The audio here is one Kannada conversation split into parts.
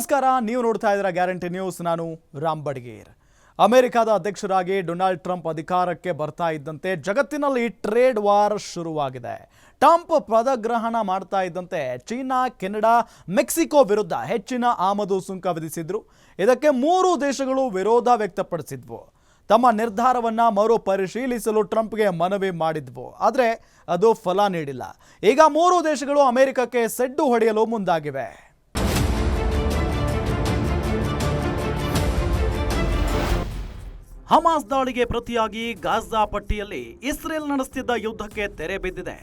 ನಮಸ್ಕಾರ, ನೀವು ನೋಡ್ತಾ ಇದ್ದೀರಾ ಗ್ಯಾರಂಟಿ ನ್ಯೂಸ್. ನಾನು ರಾಮ್ ಬಡ್ಗೇರ್. ಅಮೆರಿಕದ ಅಧ್ಯಕ್ಷರಾಗಿ ಡೊನಾಲ್ಡ್ ಟ್ರಂಪ್ ಅಧಿಕಾರಕ್ಕೆ ಬರ್ತಾ ಇದ್ದಂತೆ ಜಗತ್ತಿನಲ್ಲಿ ಟ್ರೇಡ್ ವಾರ್ ಶುರುವಾಗಿದೆ. ಟ್ರಂಪ್ ಪದಗ್ರಹಣ ಮಾಡ್ತಾ ಇದ್ದಂತೆ ಚೀನಾ, ಕೆನಡಾ, ಮೆಕ್ಸಿಕೋ ವಿರುದ್ಧ ಹೆಚ್ಚಿನ ಆಮದು ಸುಂಕ ವಿಧಿಸಿದ್ರು. ಇದಕ್ಕೆ ಮೂರು ದೇಶಗಳು ವಿರೋಧ ವ್ಯಕ್ತಪಡಿಸಿದ್ವು. ತಮ್ಮ ನಿರ್ಧಾರವನ್ನ ಮರು ಪರಿಶೀಲಿಸಲು ಟ್ರಂಪ್ಗೆ ಮನವಿ ಮಾಡಿದ್ವು. ಆದರೆ ಅದು ಫಲ ನೀಡಿಲ್ಲ. ಈಗ ಮೂರು ದೇಶಗಳು ಅಮೆರಿಕಕ್ಕೆ ಸೆಡ್ಡು ಹೊಡೆಯಲು ಮುಂದಾಗಿವೆ. ಹಮಾಸ್ ದಾಳಿಗೆ ಪ್ರತಿಯಾಗಿ ಗಾಜಾ ಪಟ್ಟಿಯಲ್ಲಿ ಇಸ್ರೇಲ್ ನಡೆಸುತ್ತಿದ್ದ ಯುದ್ಧಕ್ಕೆ ತೆರೆ ಬಿದ್ದಿದೆ.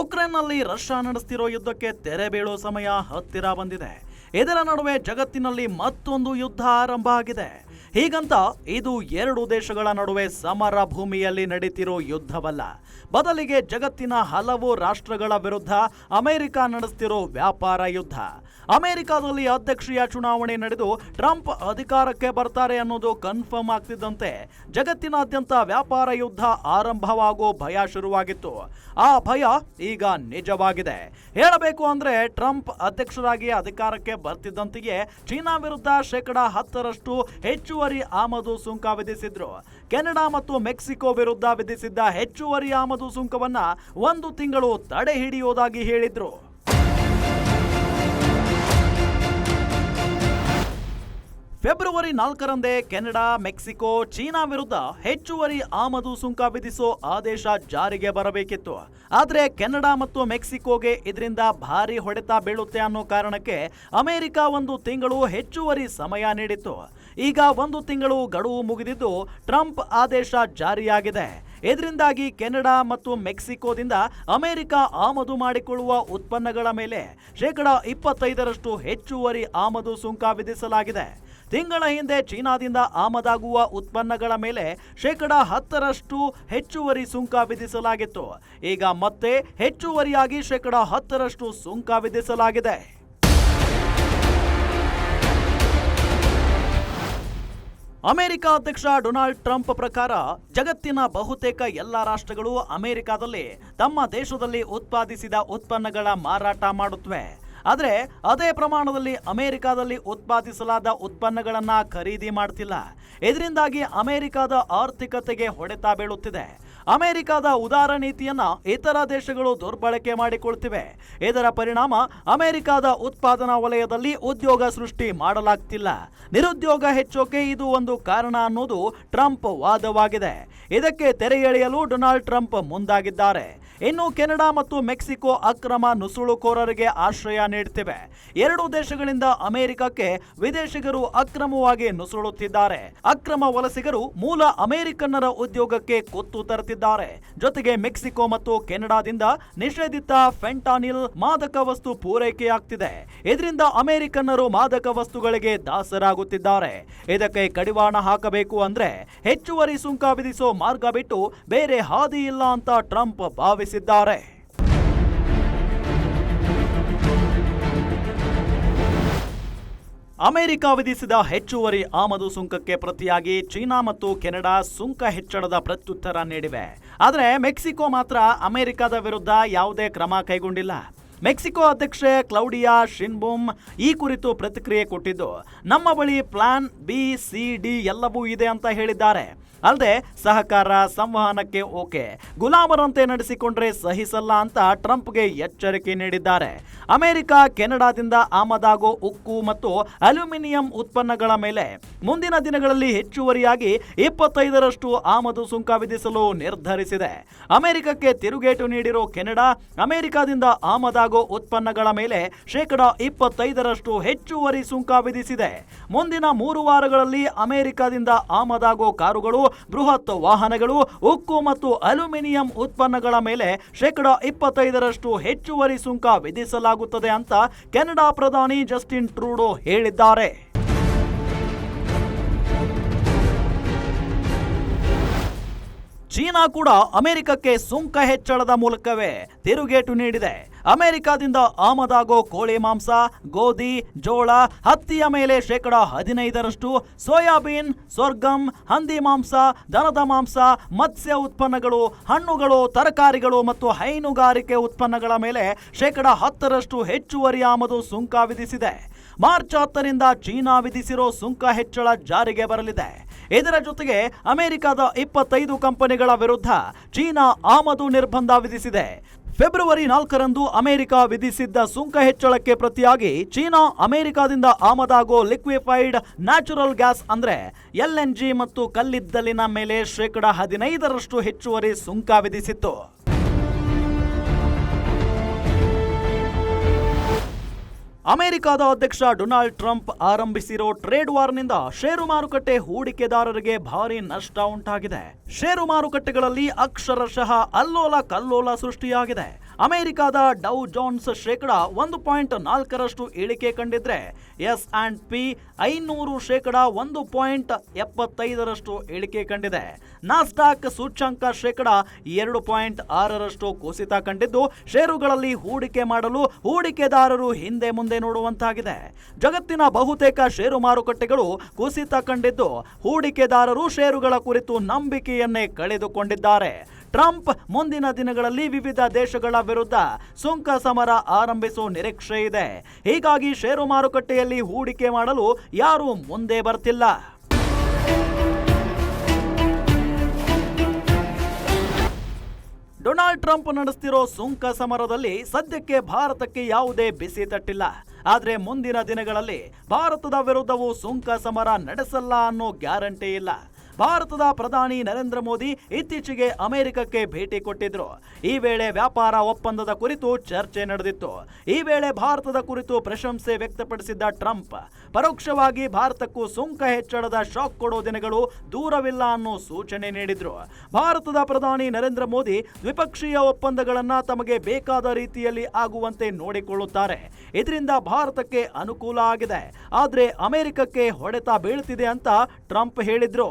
ಉಕ್ರೇನ್ನಲ್ಲಿ ರಷ್ಯಾ ನಡೆಸ್ತಿರೋ ಯುದ್ಧಕ್ಕೆ ತೆರೆ ಬೀಳೋ ಸಮಯ ಹತ್ತಿರ ಬಂದಿದೆ. ಇದರ ನಡುವೆ ಜಗತ್ತಿನಲ್ಲಿ ಮತ್ತೊಂದು ಯುದ್ಧ ಆರಂಭ ಆಗಿದೆ. ಹೀಗಂತ ಇದು ಎರಡು ದೇಶಗಳ ನಡುವೆ ಸಮರ ಭೂಮಿಯಲ್ಲಿ ನಡೀತಿರೋ ಯುದ್ಧವಲ್ಲ. ಬದಲಿಗೆ ಜಗತ್ತಿನ ಹಲವು ರಾಷ್ಟ್ರಗಳ ವಿರುದ್ಧ ಅಮೆರಿಕ ನಡೆಸ್ತಿರೋ ವ್ಯಾಪಾರ ಯುದ್ಧ. ಅಮೆರಿಕದಲ್ಲಿ ಅಧ್ಯಕ್ಷೀಯ ಚುನಾವಣೆ ನಡೆದು ಟ್ರಂಪ್ ಅಧಿಕಾರಕ್ಕೆ ಬರ್ತಾರೆ ಅನ್ನೋದು ಕನ್ಫರ್ಮ್ ಆಗ್ತಿದ್ದಂತೆ ಜಗತ್ತಿನಾದ್ಯಂತ ವ್ಯಾಪಾರ ಯುದ್ಧ ಆರಂಭವಾಗೋ ಭಯ ಶುರುವಾಗಿತ್ತು. ಆ ಭಯ ಈಗ ನಿಜವಾಗಿದೆ. ಹೇಳಬೇಕು ಅಂದ್ರೆ ಟ್ರಂಪ್ ಅಧ್ಯಕ್ಷರಾಗಿ ಅಧಿಕಾರಕ್ಕೆ ಬರ್ತಿದ್ದಂತೆಯೇ ಚೀನಾ ವಿರುದ್ಧ ಶೇಕಡಾ ಹತ್ತರಷ್ಟು ಹೆಚ್ಚುವರಿ ಆಮದು ಸುಂಕ ವಿಧಿಸಿದ್ರು. ಕೆನಡಾ ಮತ್ತು ಮೆಕ್ಸಿಕೋ ವಿರುದ್ಧ ವಿಧಿಸಿದ್ದ ಹೆಚ್ಚುವರಿ ಆಮದು ಸುಂಕವನ್ನ ಒಂದು ತಿಂಗಳು ತಡೆ ಹಿಡಿಯೋದಾಗಿ ಹೇಳಿದ್ರು. ಫೆಬ್ರವರಿ ನಾಲ್ಕರಂದೇ ಕೆನಡಾ, ಮೆಕ್ಸಿಕೋ, ಚೀನಾ ವಿರುದ್ಧ ಹೆಚ್ಚುವರಿ ಆಮದು ಸುಂಕ ವಿಧಿಸೋ ಆದೇಶ ಜಾರಿಗೆ ಬರಬೇಕಿತ್ತು. ಆದರೆ ಕೆನಡಾ ಮತ್ತು ಮೆಕ್ಸಿಕೋಗೆ ಇದರಿಂದ ಭಾರಿ ಹೊಡೆತ ಬೀಳುತ್ತೆ ಅನ್ನೋ ಕಾರಣಕ್ಕೆ ಅಮೆರಿಕ ಒಂದು ತಿಂಗಳು ಹೆಚ್ಚುವರಿ ಸಮಯ ನೀಡಿತ್ತು. ಈಗ ಒಂದು ತಿಂಗಳು ಗಡುವು ಮುಗಿದಿದ್ದು ಟ್ರಂಪ್ ಆದೇಶ ಜಾರಿಯಾಗಿದೆ. ಇದರಿಂದಾಗಿ ಕೆನಡಾ ಮತ್ತು ಮೆಕ್ಸಿಕೋದಿಂದ ಅಮೆರಿಕ ಆಮದು ಮಾಡಿಕೊಳ್ಳುವ ಉತ್ಪನ್ನಗಳ ಮೇಲೆ ಶೇಕಡ ಇಪ್ಪತ್ತೈದರಷ್ಟು ಹೆಚ್ಚುವರಿ ಆಮದು ಸುಂಕ ವಿಧಿಸಲಾಗಿದೆ. ತಿಂಗಳ ಹಿಂದೆ ಚೀನಾದಿಂದ ಆಮದಾಗುವ ಉತ್ಪನ್ನಗಳ ಮೇಲೆ ಶೇಕಡ ಹತ್ತರಷ್ಟು ಹೆಚ್ಚುವರಿ ಸುಂಕ ವಿಧಿಸಲಾಗಿತ್ತು. ಈಗ ಮತ್ತೆ ಹೆಚ್ಚುವರಿಯಾಗಿ ಶೇಕಡ ಹತ್ತರಷ್ಟು ಸುಂಕ ವಿಧಿಸಲಾಗಿದೆ. ಅಮೆರಿಕ ಅಧ್ಯಕ್ಷ ಡೊನಾಲ್ಡ್ ಟ್ರಂಪ್ ಪ್ರಕಾರ ಜಗತ್ತಿನ ಬಹುತೇಕ ಎಲ್ಲ ರಾಷ್ಟ್ರಗಳು ಅಮೆರಿಕದಲ್ಲಿ ತಮ್ಮ ದೇಶದಲ್ಲಿ ಉತ್ಪಾದಿಸಿದ ಉತ್ಪನ್ನಗಳ ಮಾರಾಟ ಮಾಡುತ್ತವೆ. ಆದರೆ ಅದೇ ಪ್ರಮಾಣದಲ್ಲಿ ಅಮೆರಿಕದಲ್ಲಿ ಉತ್ಪಾದಿಸಲಾದ ಉತ್ಪನ್ನಗಳನ್ನು ಖರೀದಿ ಮಾಡ್ತಿಲ್ಲ. ಇದರಿಂದಾಗಿ ಅಮೆರಿಕದ ಆರ್ಥಿಕತೆಗೆ ಹೊಡೆತ ಬೀಳುತ್ತಿದೆ. ಅಮೆರಿಕದ ಉದಾರ ನೀತಿಯನ್ನ ಇತರ ದೇಶಗಳು ದುರ್ಬಳಕೆ ಮಾಡಿಕೊಳ್ತಿವೆ. ಇದರ ಪರಿಣಾಮ ಅಮೆರಿಕದ ಉತ್ಪಾದನಾ ವಲಯದಲ್ಲಿ ಉದ್ಯೋಗ ಸೃಷ್ಟಿ ಮಾಡಲಾಗ್ತಿಲ್ಲ. ನಿರುದ್ಯೋಗ ಹೆಚ್ಚೋಕೆ ಇದು ಒಂದು ಕಾರಣ ಅನ್ನೋದು ಟ್ರಂಪ್ ವಾದವಾಗಿದೆ. ಇದಕ್ಕೆ ತೆರೆ ಎಳೆಯಲು ಡೊನಾಲ್ಡ್ ಟ್ರಂಪ್ ಮುಂದಾಗಿದ್ದಾರೆ. ಇನ್ನು ಕೆನಡಾ ಮತ್ತು ಮೆಕ್ಸಿಕೋ ಅಕ್ರಮ ನುಸುಳುಕೋರರಿಗೆ ಆಶ್ರಯ ನೀಡುತ್ತಿವೆ ಎರಡು ದೇಶಗಳಿಂದ ಅಮೆರಿಕಕ್ಕೆ ವಿದೇಶಿಗರು ಅಕ್ರಮವಾಗಿ ನುಸುಳುತ್ತಿದ್ದಾರೆ. ಅಕ್ರಮ ವಲಸಿಗರು ಮೂಲ ಅಮೆರಿಕನ್ನರ ಉದ್ಯೋಗಕ್ಕೆ ಕೊತ್ತು ತರುತ್ತಿದ್ದಾರೆ. ಜೊತೆಗೆ ಮೆಕ್ಸಿಕೋ ಮತ್ತು ಕೆನಡಾದಿಂದ ನಿಷೇಧಿತ ಫೆಂಟಾನಿಲ್ ಮಾದಕ ವಸ್ತು ಪೂರೈಕೆಯಾಗ್ತಿದೆ. ಇದರಿಂದ ಅಮೆರಿಕನ್ನರು ಮಾದಕ ವಸ್ತುಗಳಿಗೆ ದಾಸರಾಗುತ್ತಿದ್ದಾರೆ. ಇದಕ್ಕೆ ಕಡಿವಾಣ ಹಾಕಬೇಕು ಅಂದ್ರೆ ಹೆಚ್ಚುವರಿ ಸುಂಕ ವಿಧಿಸೋ ಮಾರ್ಗ ಬಿಟ್ಟು ಬೇರೆ ಹಾದಿ ಇಲ್ಲ ಅಂತ ಟ್ರಂಪ್ ಭಾವಿಸಿದ್ದಾರೆ. ಅಮೆರಿಕ ವಿಧಿಸಿದ ಹೆಚ್ಚುವರಿ ಆಮದು ಸುಂಕಕ್ಕೆ ಪ್ರತಿಯಾಗಿ ಚೀನಾ ಮತ್ತು ಕೆನಡಾ ಸುಂಕ ಹೆಚ್ಚಳದ ಪ್ರತ್ಯುತ್ತರ ನೀಡಿವೆ. ಆದರೆ ಮೆಕ್ಸಿಕೋ ಮಾತ್ರ ಅಮೆರಿಕದ ವಿರುದ್ಧ ಯಾವುದೇ ಕ್ರಮ ಕೈಗೊಂಡಿಲ್ಲ. ಮೆಕ್ಸಿಕೋ ಅಧ್ಯಕ್ಷೆ ಕ್ಲೌಡಿಯಾ ಶಿನ್ಬುಮ್ ಈ ಕುರಿತು ಪ್ರತಿಕ್ರಿಯೆ ಕೊಟ್ಟಿದ್ದು, ನಮ್ಮ ಬಳಿ ಪ್ಲಾನ್ ಬಿ, ಸಿ, ಡಿ ಎಲ್ಲವೂ ಇದೆ ಅಂತ ಹೇಳಿದ್ದಾರೆ. ಅಲ್ಲದೆ ಸಹಕಾರ ಸಂವಹನಕ್ಕೆ ಓಕೆ. ಗುಲಾಮರಂತೆ ನಡೆಸಿಕೊಂಡ್ರೆ ಸಹಿಸಲ್ಲ ಅಂತ ಟ್ರಂಪ್ಗೆ ಎಚ್ಚರಿಕೆ ನೀಡಿದ್ದಾರೆ. ಅಮೆರಿಕ, ಕೆನಡಾದಿಂದ ಆಮದಾಗೋ ಉಕ್ಕು ಮತ್ತು ಅಲ್ಯೂಮಿನಿಯಂ ಉತ್ಪನ್ನಗಳ ಮೇಲೆ ಮುಂದಿನ ದಿನಗಳಲ್ಲಿ ಹೆಚ್ಚುವರಿಯಾಗಿ ಇಪ್ಪತ್ತೈದರಷ್ಟು ಆಮದು ಸುಂಕ ವಿಧಿಸಲು ನಿರ್ಧರಿಸಿದೆ. ಅಮೆರಿಕಕ್ಕೆ ತಿರುಗೇಟು ನೀಡಿರೋ ಕೆನಡಾ, ಅಮೆರಿಕದಿಂದ ಆಮದಾಗೋ ಉತ್ಪನ್ನಗಳ ಮೇಲೆ ಶೇಕಡ ಇಪ್ಪತ್ತೈದರಷ್ಟು ಹೆಚ್ಚುವರಿ ಸುಂಕ ವಿಧಿಸಿದೆ. ಮುಂದಿನ ಮೂರು ವಾರಗಳಲ್ಲಿ ಅಮೆರಿಕದಿಂದ ಆಮದಾಗೋ ಕಾರುಗಳು ಬೃಹತ್ ವಾಹನಗಳು, ಉಕ್ಕು ಮತ್ತು ಅಲ್ಯೂಮಿನಿಯಂ ಉತ್ಪನ್ನಗಳ ಮೇಲೆ ಶೇಕಡಾ ಇಪ್ಪತ್ತೈದರಷ್ಟು ಹೆಚ್ಚುವರಿ ಸುಂಕ ವಿಧಿಸಲಾಗುತ್ತದೆ ಅಂತ ಕೆನಡಾ ಪ್ರಧಾನಿ ಜಸ್ಟಿನ್ ಟ್ರೂಡೋ ಹೇಳಿದ್ದಾರೆ. ಚೀನಾ ಕೂಡ ಅಮೆರಿಕಕ್ಕೆ ಸುಂಕ ಹೆಚ್ಚಳದ ಮೂಲಕವೇ ತಿರುಗೇಟು ನೀಡಿದೆ. ಅಮೆರಿಕದಿಂದ ಆಮದಾಗೋ ಕೋಳಿ ಮಾಂಸ, ಗೋಧಿ, ಜೋಳ, ಹತ್ತಿಯ ಮೇಲೆ ಶೇಕಡ ಹದಿನೈದರಷ್ಟು ಸೋಯಾಬೀನ್, ಸ್ವರ್ಗಂ, ಹಂದಿ ಮಾಂಸ, ದನದ ಮಾಂಸ, ಮತ್ಸ್ಯ ಉತ್ಪನ್ನಗಳು, ಹಣ್ಣುಗಳು, ತರಕಾರಿಗಳು ಮತ್ತು ಹೈನುಗಾರಿಕೆ ಉತ್ಪನ್ನಗಳ ಮೇಲೆ ಶೇಕಡ ಹತ್ತರಷ್ಟು ಹೆಚ್ಚುವರಿ ಆಮದು ಸುಂಕ ವಿಧಿಸಿದೆ. ಮಾರ್ಚ್ ಹತ್ತರಿಂದ ಚೀನಾ ವಿಧಿಸಿರೋ ಸುಂಕ ಹೆಚ್ಚಳ ಜಾರಿಗೆ ಬರಲಿದೆ. ಇದರ ಜೊತೆಗೆ ಅಮೆರಿಕದ ಇಪ್ಪತ್ತೈದು ಕಂಪನಿಗಳ ವಿರುದ್ಧ ಚೀನಾ ಆಮದು ನಿರ್ಬಂಧ ವಿಧಿಸಿದೆ. ಫೆಬ್ರವರಿ ನಾಲ್ಕರಂದು ಅಮೆರಿಕ ವಿಧಿಸಿದ್ದ ಸುಂಕ ಹೆಚ್ಚಳಕ್ಕೆ ಪ್ರತಿಯಾಗಿ ಚೀನಾ ಅಮೆರಿಕದಿಂದ ಆಮದಾಗೋ ಲಿಕ್ವಿಫೈಡ್ ನ್ಯಾಚುರಲ್ ಗ್ಯಾಸ್ ಅಂದ್ರೆ ಎಲ್ಎನ್ಜಿ ಮತ್ತು ಕಲ್ಲಿದ್ದಲಿನ ಮೇಲೆ ಶೇಕಡ ಹದಿನೈದರಷ್ಟು ಹೆಚ್ಚುವರಿ ಸುಂಕ ವಿಧಿಸಿತ್ತು. ಅಮೆರಿಕದ ಅಧ್ಯಕ್ಷ ಡೊನಾಲ್ಡ್ ಟ್ರಂಪ್ ಆರಂಭಿಸಿರೋ ಟ್ರೇಡ್ ವಾರ್ನಿಂದ ಷೇರು ಮಾರುಕಟ್ಟೆ ಹೂಡಿಕೆದಾರರಿಗೆ ಭಾರಿ ನಷ್ಟ ಉಂಟಾಗಿದೆ. ಷೇರು ಮಾರುಕಟ್ಟೆಗಳಲ್ಲಿ ಅಕ್ಷರಶಃ ಅಲ್ಲೋಲ ಕಲ್ಲೋಲ ಸೃಷ್ಟಿಯಾಗಿದೆ. ಅಮೆರಿಕದ ಡೌ ಜೋನ್ಸ್ ಶೇಕಡ ಒಂದು ಪಾಯಿಂಟ್ ನಾಲ್ಕರಷ್ಟು ಇಳಿಕೆ ಕಂಡಿದ್ರೆ ಎಸ್ ಅಂಡ್ ಪಿ ಐನೂರು ಶೇಕಡ ಒಂದು ಪಾಯಿಂಟ್ ಎಪ್ಪತ್ತೈದರಷ್ಟು ಇಳಿಕೆ ಕಂಡಿದೆ. ನಾಸ್ಟಾಕ್ ಸೂಚ್ಯಂಕ ಶೇಕಡ ಎರಡು ಪಾಯಿಂಟ್ ಆರರಷ್ಟು ಕುಸಿತ ಕಂಡಿದ್ದು, ಷೇರುಗಳಲ್ಲಿ ಹೂಡಿಕೆ ಮಾಡಲು ಹೂಡಿಕೆದಾರರು ಹಿಂದೆ ಮುಂದೆ ನೋಡುವಂತಾಗಿದೆ. ಜಗತ್ತಿನ ಬಹುತೇಕ ಷೇರು ಮಾರುಕಟ್ಟೆಗಳು ಕುಸಿತ ಕಂಡಿದ್ದು, ಹೂಡಿಕೆದಾರರು ಷೇರುಗಳ ಕುರಿತು ನಂಬಿಕೆಯನ್ನೇ ಕಳೆದುಕೊಂಡಿದ್ದಾರೆ. ಟ್ರಂಪ್ ಮುಂದಿನ ದಿನಗಳಲ್ಲಿ ವಿವಿಧ ದೇಶಗಳ ವಿರುದ್ಧ ಸುಂಕ ಸಮರ ಆರಂಭಿಸುವ ನಿರೀಕ್ಷೆ ಇದೆ. ಹೀಗಾಗಿ ಷೇರು ಮಾರುಕಟ್ಟೆಯಲ್ಲಿ ಹೂಡಿಕೆ ಮಾಡಲು ಯಾರೂ ಮುಂದೆ ಬರ್ತಿಲ್ಲ. ಡೊನಾಲ್ಡ್ ಟ್ರಂಪ್ ನಡೆಸ್ತಿರೋ ಸುಂಕ ಸಮರದಲ್ಲಿ ಸದ್ಯಕ್ಕೆ ಭಾರತಕ್ಕೆ ಯಾವುದೇ ಬಿಸಿ ತಟ್ಟಿಲ್ಲ. ಆದರೆ ಮುಂದಿನ ದಿನಗಳಲ್ಲಿ ಭಾರತದ ವಿರುದ್ಧವೂ ಸುಂಕ ಸಮರ ನಡೆಸಲ್ಲ ಅನ್ನೋ ಗ್ಯಾರಂಟಿ ಇಲ್ಲ. ಭಾರತದ ಪ್ರಧಾನಿ ನರೇಂದ್ರ ಮೋದಿ ಇತ್ತೀಚೆಗೆ ಅಮೆರಿಕಕ್ಕೆ ಭೇಟಿ ಕೊಟ್ಟಿದ್ರು. ಈ ವೇಳೆ ವ್ಯಾಪಾರ ಒಪ್ಪಂದದ ಕುರಿತು ಚರ್ಚೆ ನಡೆದಿತ್ತು. ಈ ವೇಳೆ ಭಾರತದ ಕುರಿತು ಪ್ರಶಂಸೆ ವ್ಯಕ್ತಪಡಿಸಿದ್ದ ಟ್ರಂಪ್, ಪರೋಕ್ಷವಾಗಿ ಭಾರತಕ್ಕೂ ಸುಂಕ ಹೆಚ್ಚಳದ ಶಾಕ್ ಕೊಡೋ ದಿನಗಳು ದೂರವಿಲ್ಲ ಅನ್ನೋ ಸೂಚನೆ ನೀಡಿದ್ರು. ಭಾರತದ ಪ್ರಧಾನಿ ನರೇಂದ್ರ ಮೋದಿ ದ್ವಿಪಕ್ಷೀಯ ಒಪ್ಪಂದಗಳನ್ನ ತಮಗೆ ಬೇಕಾದ ರೀತಿಯಲ್ಲಿ ಆಗುವಂತೆ ನೋಡಿಕೊಳ್ಳುತ್ತಾರೆ. ಇದರಿಂದ ಭಾರತಕ್ಕೆ ಅನುಕೂಲ ಆಗಿದೆ. ಆದ್ರೆ ಅಮೆರಿಕಕ್ಕೆ ಹೊಡೆತ ಬೀಳ್ತಿದೆ ಅಂತ ಟ್ರಂಪ್ ಹೇಳಿದ್ರು.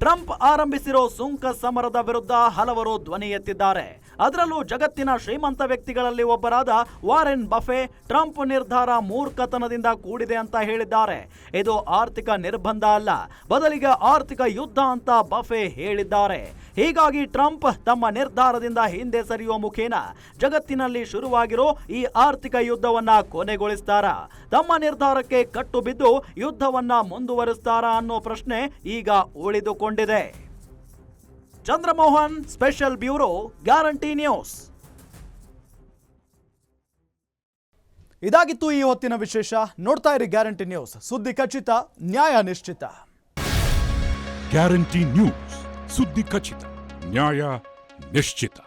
ಟ್ರಂಪ್ ಆರಂಭಿಸಿರೋ ಸುಂಕ ಸಮರದ ವಿರುದ್ಧ ಹಲವರು ಧ್ವನಿ ಎತ್ತಿದ್ದಾರೆ. ಅದರಲ್ಲೂ ಜಗತ್ತಿನ ಶ್ರೀಮಂತ ವ್ಯಕ್ತಿಗಳಲ್ಲಿ ಒಬ್ಬರಾದ ವಾರೆನ್ ಬಫೆ ಟ್ರಂಪ್ ನಿರ್ಧಾರ ಮೂರ್ಖತನದಿಂದ ಕೂಡಿದೆ ಅಂತ ಹೇಳಿದ್ದಾರೆ. ಇದು ಆರ್ಥಿಕ ನಿರ್ಬಂಧ ಅಲ್ಲ, ಬದಲಿಗೆ ಆರ್ಥಿಕ ಯುದ್ಧ ಅಂತ ಬಫೆ ಹೇಳಿದ್ದಾರೆ. ಹೀಗಾಗಿ ಟ್ರಂಪ್ ತಮ್ಮ ನಿರ್ಧಾರದಿಂದ ಹಿಂದೆ ಸರಿಯುವ ಮುಖೇನ ಜಗತ್ತಿನಲ್ಲಿ ಶುರುವಾಗಿರೋ ಈ ಆರ್ಥಿಕ ಯುದ್ಧವನ್ನ ಕೊನೆಗೊಳಿಸ್ತಾರ? ತಮ್ಮ ನಿರ್ಧಾರಕ್ಕೆ ಕಟ್ಟು ಬಿದ್ದು ಯುದ್ಧವನ್ನ ಮುಂದುವರಿಸ್ತಾರಾ ಅನ್ನೋ ಪ್ರಶ್ನೆ ಈಗ ಉಳಿದುಕೊಂಡಿದೆ. Chandramohan special bureau guarantee news. ಇದಾಗಿತ್ತು ಈ ಹೊತ್ತಿನ ವಿಶೇಷ. ನೋಡ್ತಾ ಇರಿ ಗ್ಯಾರಂಟಿ ನ್ಯೂಸ್. ಸುದ್ದಿ ಖಚಿತ, ನ್ಯಾಯ ನಿಶ್ಚಿತ. ಗ್ಯಾರಂಟಿ ನ್ಯೂಸ್, ಸುದ್ದಿ ಖಚಿತ, ನ್ಯಾಯ ನಿಶ್ಚಿತ.